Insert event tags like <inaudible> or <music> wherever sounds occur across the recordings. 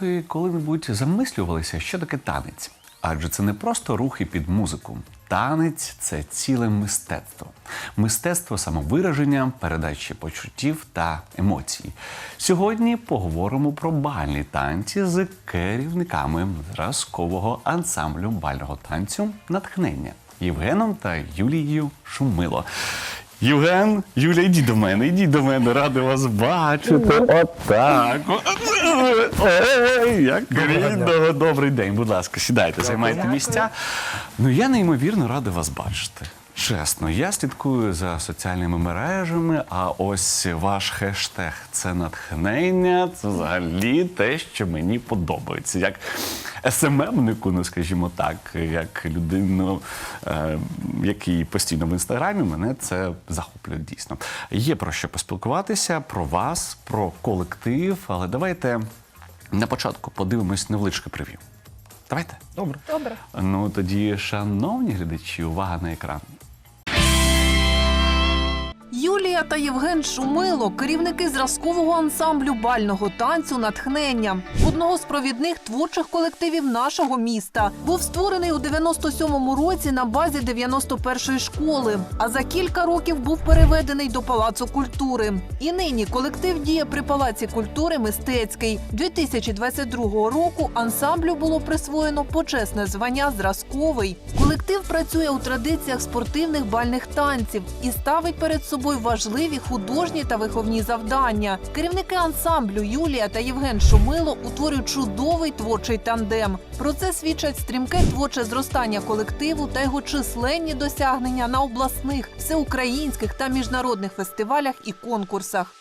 Ви коли-небудь замислювалися, що таке танець? Адже це не просто рухи під музику. Танець це ціле мистецтво, мистецтво самовираження, передачі почуттів та емоцій. Сьогодні поговоримо про бальні танці з керівниками зразкового ансамблю бального танцю Натхнення Євгеном та Юлією Шумило. Євген, Юля, йдіть до мене, йдіть до мене, радий вас бачити. Отак. Ой, як рідного. Добрий день, будь ласка, сідайте, займайте місця. Ну я неймовірно радий вас бачити. Чесно, я слідкую за соціальними мережами, а ось ваш хештег це натхнення. Це взагалі те, що мені подобається. Як СММнику, ну скажімо так, як людину, е, який постійно в інстаграмі, мене це захоплює дійсно. Є про що поспілкуватися, про вас, про колектив, але давайте на початку подивимось невеличке прев'ю. Давайте. Добре. Добре. Ну тоді, шановні глядачі, увага на екран. Юлія та Євген Шумило, керівники зразкового ансамблю бального танцю Натхнення, одного з провідних творчих колективів нашого міста. Був створений у 97-му році на базі 91-ї школи, а за кілька років був переведений до Палацу культури. І нині колектив діє при Палаці культури Мистецький. 2022 року ансамблю було присвоєно почесне звання зразковий. Колектив працює у традиціях спортивних бальних танців і ставить перед собою важливі художні та виховні завдання. Керівники ансамблю Юлія та Євген Шумило утворюють чудовий творчий тандем. Про це свідчать стрімке творче зростання колективу та його численні досягнення на обласних, всеукраїнських та міжнародних фестивалях і конкурсах.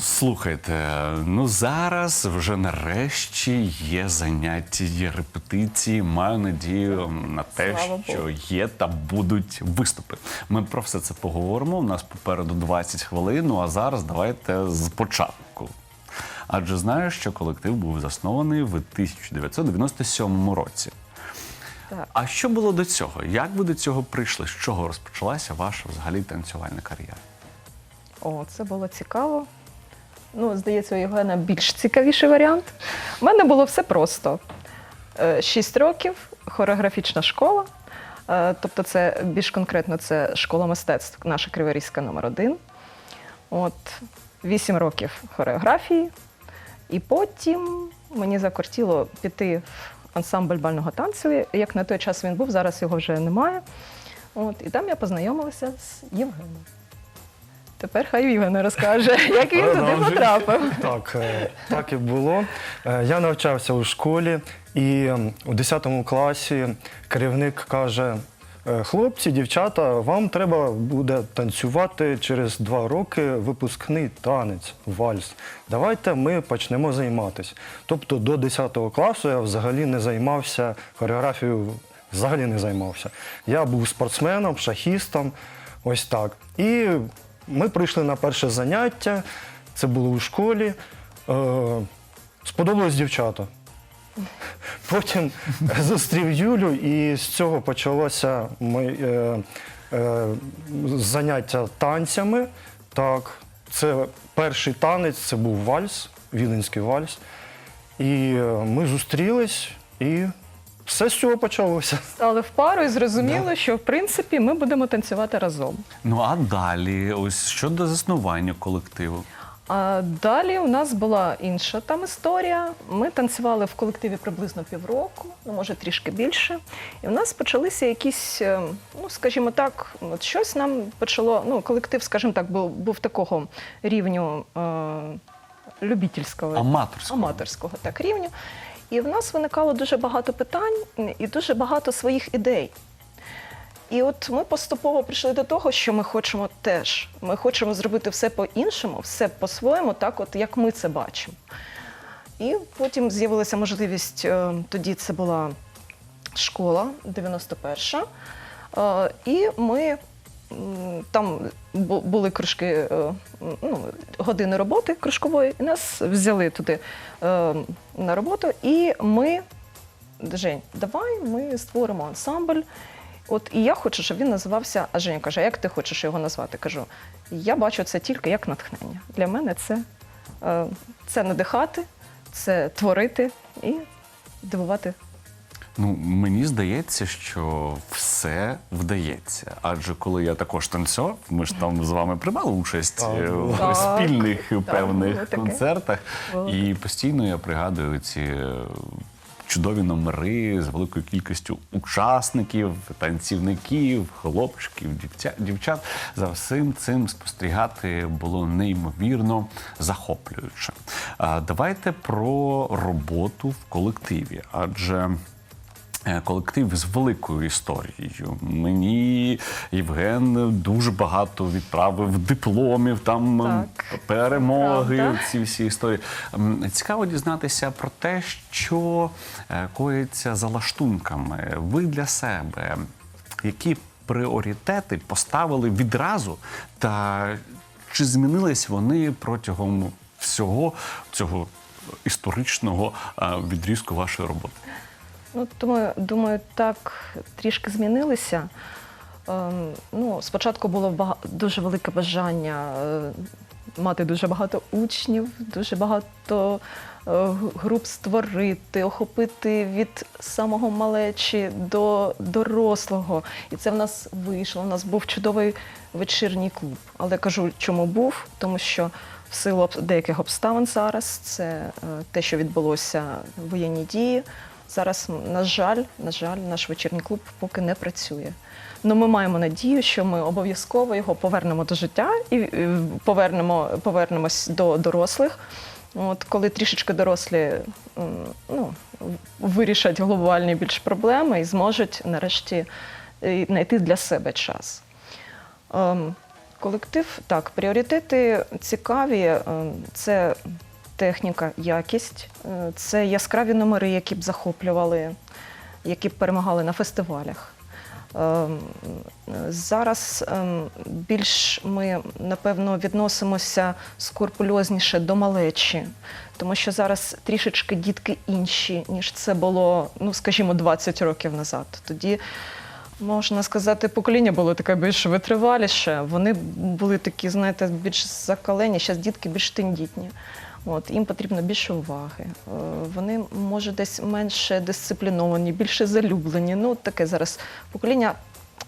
Слухайте, ну зараз вже нарешті є заняття, є репетиції. Маю надію на те, Слава що є та будуть виступи. Ми про все це поговоримо. У нас попереду 20 хвилин. Ну а зараз давайте з початку. Адже знаю, що колектив був заснований в 1997 році. Так. А що було до цього? Як ви до цього прийшли? З чого розпочалася ваша взагалі танцювальна кар'єра? О, це було цікаво. Ну, здається, у Євгена більш цікавіший варіант. У мене було все просто: Е, шість років, хореографічна школа. Е, Тобто, це більш конкретно це школа мистецтв, наша Криворізька номер один. От, вісім років хореографії. І потім мені закортіло піти в ансамбль бального танцю. Як на той час він був, зараз його вже немає. От, і там я познайомилася з Євгеном. Тепер хай Євген розкаже, <laughs> як він туди потрапив. <laughs> Так, е, так і було. Е, Я навчався у школі, і у 10 класі керівник каже: «Е, хлопці, дівчата, вам треба буде танцювати через два роки випускний танець, вальс. Давайте ми почнемо займатися. Тобто до 10 класу я взагалі не займався хореографією, взагалі не займався. Я був спортсменом, шахістом, ось так. І ми прийшли на перше заняття, це було у школі. Е, сподобались дівчата. Потім зустрів Юлю, і з цього почалося е, е, заняття танцями. Так, це перший танець, це був вальс, віденський вальс. І е, ми зустрілись, і все з цього почалося. Стали в пару і зрозуміли, що в принципі ми будемо танцювати разом. Ну а далі, ось щодо заснування колективу. А далі у нас була інша там історія. Ми танцювали в колективі приблизно півроку, ну може трішки більше. І у нас почалися якісь, е, ну скажімо так, от щось нам почало. Ну, колектив, скажімо так, був, був такого рівню е, любительського. Аматорського. аматорського так рівню. І в нас виникало дуже багато питань і дуже багато своїх ідей. І от ми поступово прийшли до того, що ми хочемо теж. Ми хочемо зробити все по-іншому, все по-своєму, так от як ми це бачимо. І потім з'явилася можливість, е, тоді це була школа 91-ша. Е, І ми там були кружки, е, ну, години роботи кружкової, і нас взяли туди е, на роботу. І ми, Жень, давай ми створимо ансамбль. От і я хочу, щоб він називався. А Женя каже: як ти хочеш його назвати? Кажу, я бачу це тільки як натхнення. Для мене це Е, Це надихати, це творити і дивувати. Ну, мені здається, що все вдається. Адже коли я також танцював, ми ж там з вами приймали участь Так, е, в Так. спільних було певних таке. концертах. І постійно я пригадую ці. е, Чудові номери з великою кількістю учасників, танцівників, хлопчиків, дівчат, дівчат. За всім цим спостерігати було неймовірно захоплююче. А давайте про роботу в колективі, адже Колектив з великою історією. Мені Євген дуже багато відправив дипломів, там ем, Так, перемоги, правда. ці всі історії. Ем, Цікаво дізнатися про те, що е, коїться за лаштунками. Ви для себе які пріоритети поставили відразу, та чи змінились вони протягом всього цього історичного е, відрізку вашої роботи? Ну, думаю, думаю, так трішки змінилися. Ем, ну, спочатку було дуже велике бажання е, мати дуже багато учнів, дуже багато е, груп створити, охопити від самого малечі до дорослого. І це в нас вийшло. У нас був чудовий вечірній клуб. Але кажу, чому був? Тому що в силу деяких обставин зараз це е, те, що відбулося воєнні дії. Зараз, на жаль, на жаль, наш вечірній клуб поки не працює. Ну, ми маємо надію, що ми обов'язково його повернемо до життя і повернемо, повернемось до дорослих. От коли трішечки дорослі ну, вирішать глобальні більш проблеми і зможуть нарешті е, знайти для себе час. Ем, Колектив, так, пріоритети цікаві. Ем, Це техніка, якість, е, це яскраві номери, які б захоплювали, які б перемагали на фестивалях. Ем, Зараз ем, більш ми, напевно, відносимося скрупульозніше до малечі, тому що зараз трішечки дітки інші, ніж це було, ну, скажімо, 20 років назад. Тоді Можна сказати, покоління було таке більш витриваліше. Вони були такі, знаєте, більш закалені, зараз дітки більш тендітні. От, їм потрібно більше уваги. Е, Вони, може, десь менше дисципліновані, більше залюблені. Ну, таке зараз покоління.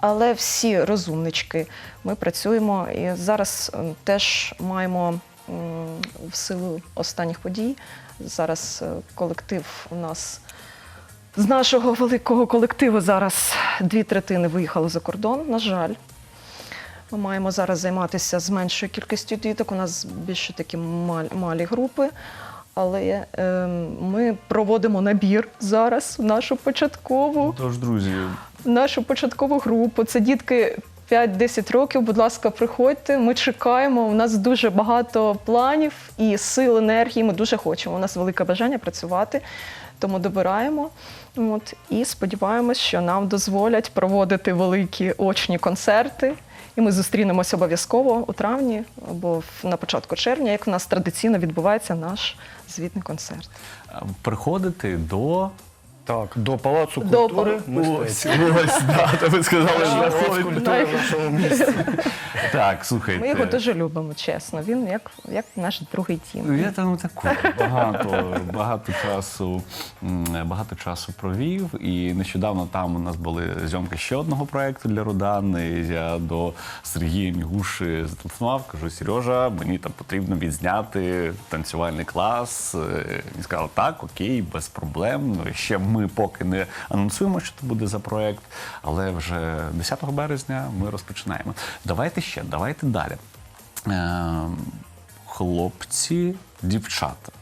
Але всі розумнички. Ми працюємо і зараз е, теж маємо в силу останніх подій. Зараз е, колектив у нас з нашого великого колективу зараз дві третини виїхало за кордон, на жаль. Ми маємо зараз займатися з меншою кількістю діток. У нас більше такі мал- малі групи. Але е, ми проводимо набір зараз в нашу початкову, Тож, друзі, в нашу початкову групу. Це дітки 5-10 років. Будь ласка, приходьте. Ми чекаємо. У нас дуже багато планів і сил, енергії. Ми дуже хочемо. У нас велике бажання працювати, тому добираємо. От, і сподіваємось, що нам дозволять проводити великі очні концерти. І ми зустрінемось обов'язково у травні або на початку червня, як в нас традиційно відбувається наш звітний концерт. приходити до Так, до Палацу До культури пал- мистецтв. ось, да, то ви сказали, культури в нашому місті. Так, слухайте. Ми його дуже любимо, чесно. Він як, як наш другий Ну, тім. Я там таку багато, багато часу, м, багато часу провів. І нещодавно там у нас були зйомки ще одного проекту для Рудан. І я до Сергія Мігуші зателефонував, кажу: Сережа, мені там потрібно відзняти танцювальний клас. Е, Він сказав, так, окей, без проблем. Ну, і ще ми поки не анонсуємо, що це буде за проект, але вже 10 березня ми розпочинаємо. Давайте ще, давайте далі. Ем, хлопці, дівчата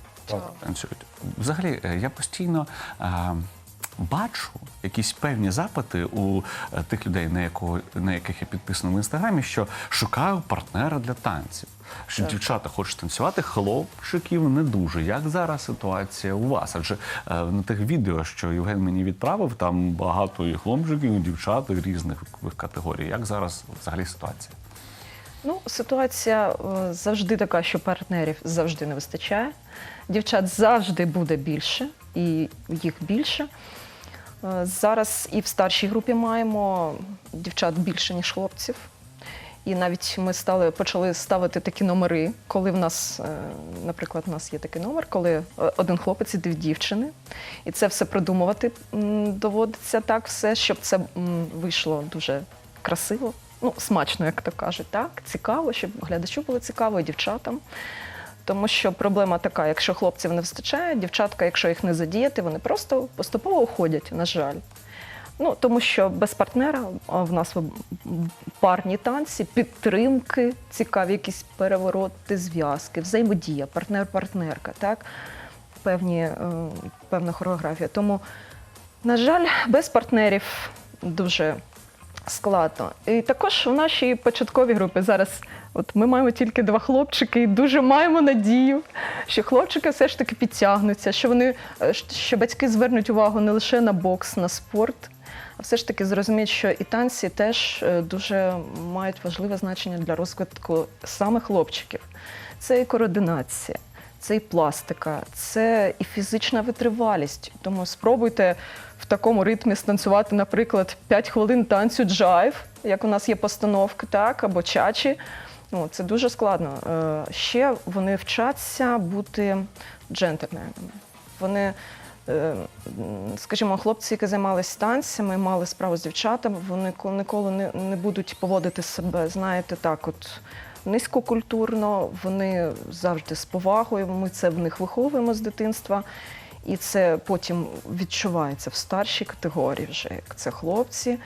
танцюють. Взагалі, е, я постійно е, бачу якісь певні запити у е, тих людей, на, якого, на яких я підписаний в інстаграмі, що шукаю партнера для танців. Що дівчата хочуть танцювати, хлопчиків не дуже. Як зараз ситуація у вас? Адже е, на тих відео, що Євген мені відправив, там багато і хлопчиків, і дівчат і різних категорій. Як зараз взагалі ситуація? Ну, ситуація е, завжди така, що партнерів завжди не вистачає. Дівчат завжди буде більше, і їх більше. Е, Зараз і в старшій групі маємо дівчат більше, ніж хлопців. І навіть ми стали почали ставити такі номери, коли в нас, е, наприклад, у нас є такий номер, коли е, один хлопець і дві дівчини, і це все придумувати доводиться так, все, щоб це вийшло дуже красиво, ну смачно, як то кажуть, так цікаво, щоб глядачу було цікаво, і дівчатам. Тому що проблема така: якщо хлопців не вистачає, дівчатка, якщо їх не задіяти, вони просто поступово уходять, на жаль. Ну, тому що без партнера в нас парні танці, підтримки, цікаві якісь перевороти, зв'язки, взаємодія, партнер-партнерка, так? Певні, е, певна хореографія. Тому, на жаль, без партнерів дуже складно. І також в нашій початковій групі зараз от ми маємо тільки два хлопчики і дуже маємо надію, що хлопчики все ж таки підтягнуться, що вони е, що батьки звернуть увагу не лише на бокс, на спорт, а все ж таки зрозуміють, що і танці теж е, дуже мають важливе значення для розвитку саме хлопчиків. Це і координація. Це і пластика, це і фізична витривалість. Тому спробуйте такому ритмі станцювати, наприклад, 5 хвилин танцю джайв, як у нас є постановки, так, або чачі. Ну, це дуже складно. Е, Ще вони вчаться бути джентльменами. Вони, е, скажімо, хлопці, які займалися танцями, мали справу з дівчатами, вони ніколи не, не будуть поводити себе, знаєте, так, от низькокультурно, вони завжди з повагою. Ми це в них виховуємо з дитинства. І це потім відчувається в старшій категорії, вже як це хлопці.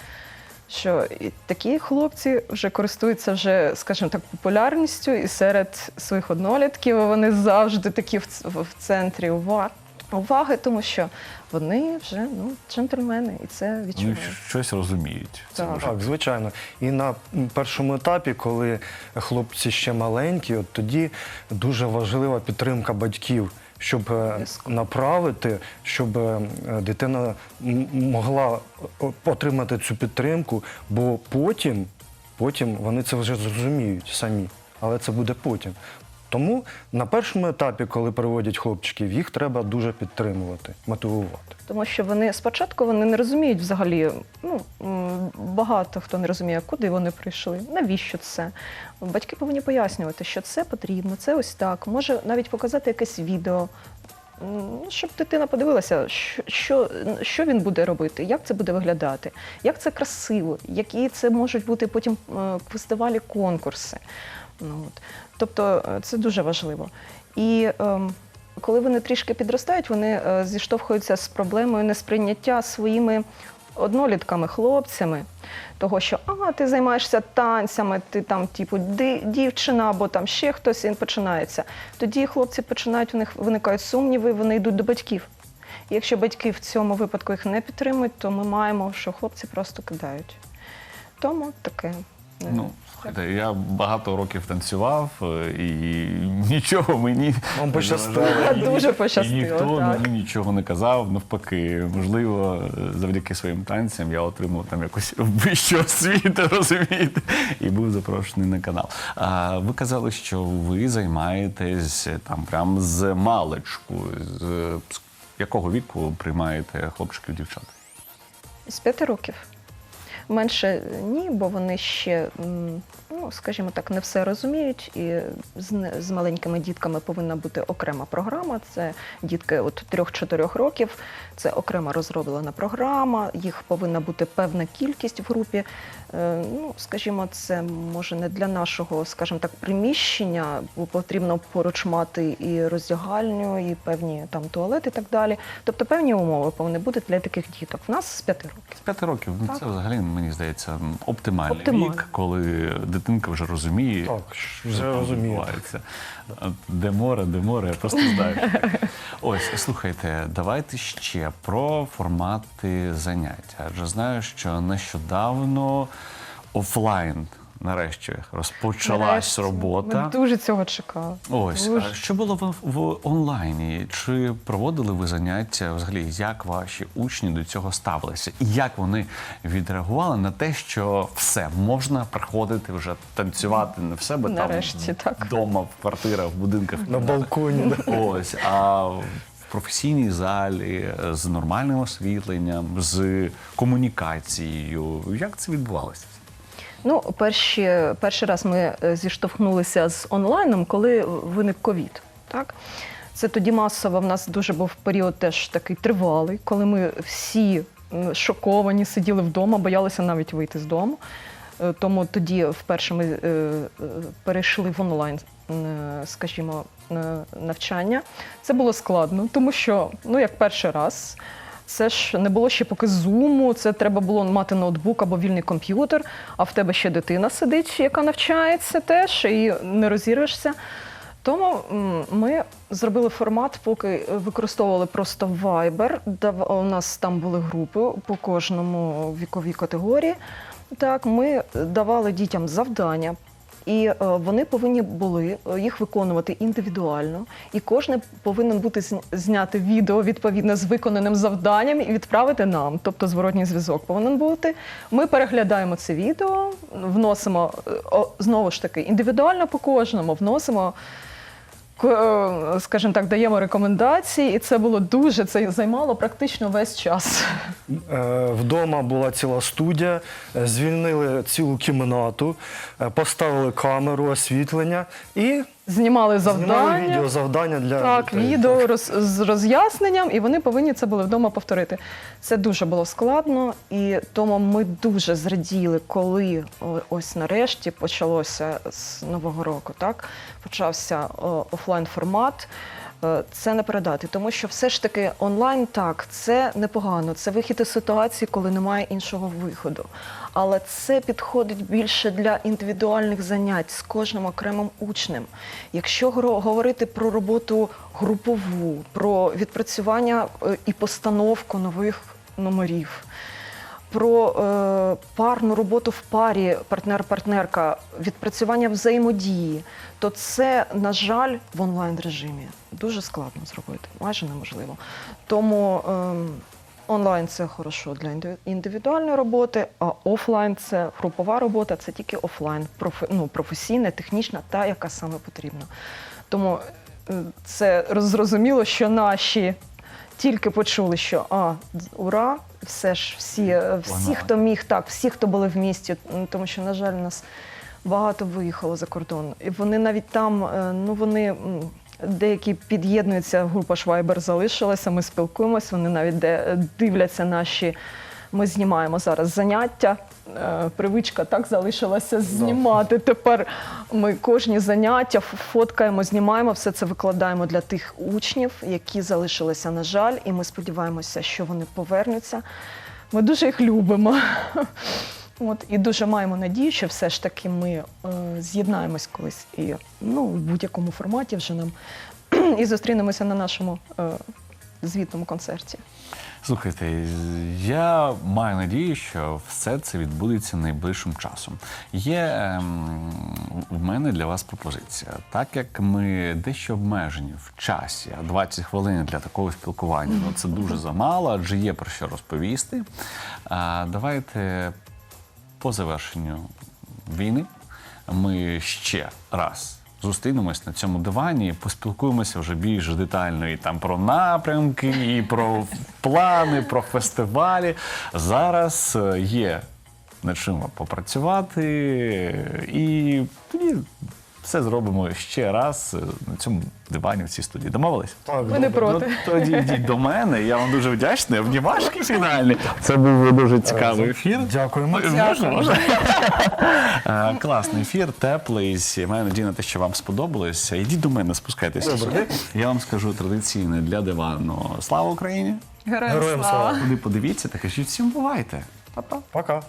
Що і такі хлопці вже користуються вже, скажімо так, популярністю і серед своїх однолітків вони завжди такі в, в центрі уваги, уваги, тому що вони вже ну, джентльмени, і це Вони відчувають. щось розуміють. Це Так. Так, звичайно. І на першому етапі, коли хлопці ще маленькі, от тоді дуже важлива підтримка батьків, щоб е, направити, щоб е, дитина могла отримати цю підтримку, бо потім, потім вони це вже зрозуміють самі, але це буде потім. Тому на першому етапі, коли приводять хлопчиків, їх треба дуже підтримувати, мотивувати. Тому що вони спочатку вони не розуміють взагалі. Ну багато хто не розуміє, куди вони прийшли, навіщо це. Батьки повинні пояснювати, що це потрібно, це ось так. Може навіть показати якесь відео, ну, щоб дитина подивилася, що, що, він буде робити, як це буде виглядати, як це красиво, які це можуть бути потім е, фестивалі, конкурси. Ну, от. Тобто е, це дуже важливо. І ем, коли вони трішки підростають, вони е, зіштовхуються з проблемою несприйняття своїми однолітками, хлопцями, того, що а, ти займаєшся танцями, ти там, типу, дівчина або там ще хтось і починається. Тоді хлопці починають, у них виникають сумніви, вони йдуть до батьків. І якщо батьки в цьому випадку їх не підтримують, то ми маємо, що хлопці просто кидають. Тому таке. Е, Ну, слухайте, я багато років танцював е, і <laughs> нічого мені Вам пощастило. Дуже пощастило, І ніхто так. мені нічого не казав. Навпаки, можливо, е, завдяки своїм танцям я отримав там якусь <laughs> вищу освіту, <laughs> розумієте, і був запрошений на канал. А ви казали, що ви займаєтесь е, там прям з маличку. З, з якого віку приймаєте хлопчиків дівчат? З п'яти років. Менше ні, бо вони ще, ну скажімо так, не все розуміють. І з, з маленькими дітками повинна бути окрема програма. Це дітки от 3-4 років. Це окрема розроблена програма. Їх повинна бути певна кількість в групі. Е, Ну, скажімо, це може не для нашого, скажімо так, приміщення, бо потрібно поруч мати і роздягальню, і певні там туалети, і так далі. Тобто певні умови повинні бути для таких діток. В нас з 5 років. З п'яти років ну, Так. це взагалі мені здається оптимальний Оптимально. вік, коли дитинка вже розуміє, Так, вже там розуміє. відбувається. Де море, де море, я просто знаю. <laughs> Ось слухайте, давайте ще про формати занять. Адже знаю, що нещодавно офлайн нарешті розпочалась Нарешті. робота. Ми дуже цього чекали. Ось, Дуже. а що було в, в онлайні? Чи проводили ви заняття? Взагалі, як ваші учні до цього ставилися? І як вони відреагували на те, що все можна приходити вже танцювати не в себе Нарешті, там так. вдома, в квартирах, в будинках На балконі. Ось, а в професійній залі з нормальним освітленням, з комунікацією. Як це відбувалося? Ну, перші, перший раз ми е, зіштовхнулися з онлайном, коли виник ковід. Так? Це тоді масово в нас дуже був період теж такий тривалий, коли ми всі шоковані, сиділи вдома, боялися навіть вийти з дому. Е, Тому тоді вперше ми е, перейшли в онлайн, скажімо, навчання. Це було складно, тому що, ну, як перший раз, це ж не було ще поки зуму, це треба було мати ноутбук або вільний комп'ютер, а в тебе ще дитина сидить, яка навчається теж, і не розірвешся. Тому ми зробили формат, поки використовували просто Viber. У нас там були групи по кожному віковій категорії. Так, ми давали дітям завдання. І е, вони повинні були е, їх виконувати індивідуально, і кожен повинен бути зня- зняти відео відповідно з виконаним завданням і відправити нам. Тобто зворотній зв'язок повинен бути. Ми переглядаємо це відео, вносимо е, знову ж таки індивідуально по кожному, вносимо. Е, Скажімо так, даємо рекомендації, і це було дуже це займало практично весь час. Е, Вдома була ціла студія, е, звільнили цілу кімнату, поставили камеру, освітлення і Знімали знімали завдання. відео завдання для Так, дітей. відео роз, з роз'ясненням, і вони повинні це були вдома повторити. Це дуже було складно, і тому ми дуже зраділи, коли о, ось нарешті почалося з нового року. Так почався офлайн формат. Е, Це не передати, тому що все ж таки онлайн так, це непогано. Це вихід із ситуації, коли немає іншого виходу. Але це підходить більше для індивідуальних занять з кожним окремим учнем. Якщо говорити про роботу групову, про відпрацювання е, і постановку нових номерів, про е, парну роботу в парі партнер-партнерка, відпрацювання взаємодії, то це, на жаль, в онлайн режимі дуже складно зробити, майже неможливо. Тому ем, онлайн це хорошо для інди- індивідуальної роботи, а офлайн це групова робота, це тільки офлайн, ну, професійна, технічна, та, яка саме потрібна. Тому е, це зрозуміло, що наші тільки почули, що а, ура, все ж всі, е, всі, хто міг, так, всі, хто були в місті, тому що, на жаль, у нас багато виїхало за кордон. І вони навіть там, е, ну вони. Деякі під'єднуються, група Швайбер залишилася, ми спілкуємося, вони навіть де е, дивляться наші. Ми знімаємо зараз заняття. Е, Привичка так залишилася знімати. Тепер ми кожні заняття фоткаємо, знімаємо, все це викладаємо для тих учнів, які залишилися, на жаль, і ми сподіваємося, що вони повернуться. Ми дуже їх любимо. От, і дуже маємо надію, що все ж таки ми е, з'єднаємось колись і ну, в будь-якому форматі вже нам <clears throat> і зустрінемося на нашому е, звітному концерті. Слухайте, я маю надію, що все це відбудеться найближчим часом. Є ем, в мене для вас пропозиція. Так як ми дещо обмежені в часі, а 20 хвилин для такого спілкування ну це дуже <laughs> замало, адже є про що розповісти. А, давайте по завершенню війни ми ще раз зустрінемось на цьому дивані поспілкуємося вже більш детально і там про напрямки, і про плани, про фестивалі. Зараз е, є над чим попрацювати, і все зробимо ще раз е, на цьому дивані в цій студії. Домовились? Так, Ми не проти. Ну, тоді йдіть до мене. Я вам дуже вдячний. Обнімашки фінальні. Це був дуже цікавий ефір. Дякуємо. Можна, можна? Е, Класний ефір, теплий. Я маю надію на те, що вам сподобалося. Йдіть до мене, спускайтеся сюди. Я вам скажу традиційне для дивану. Слава Україні! Героям слава. Куди подивіться та кажіть всім бувайте. Па-па. Пока.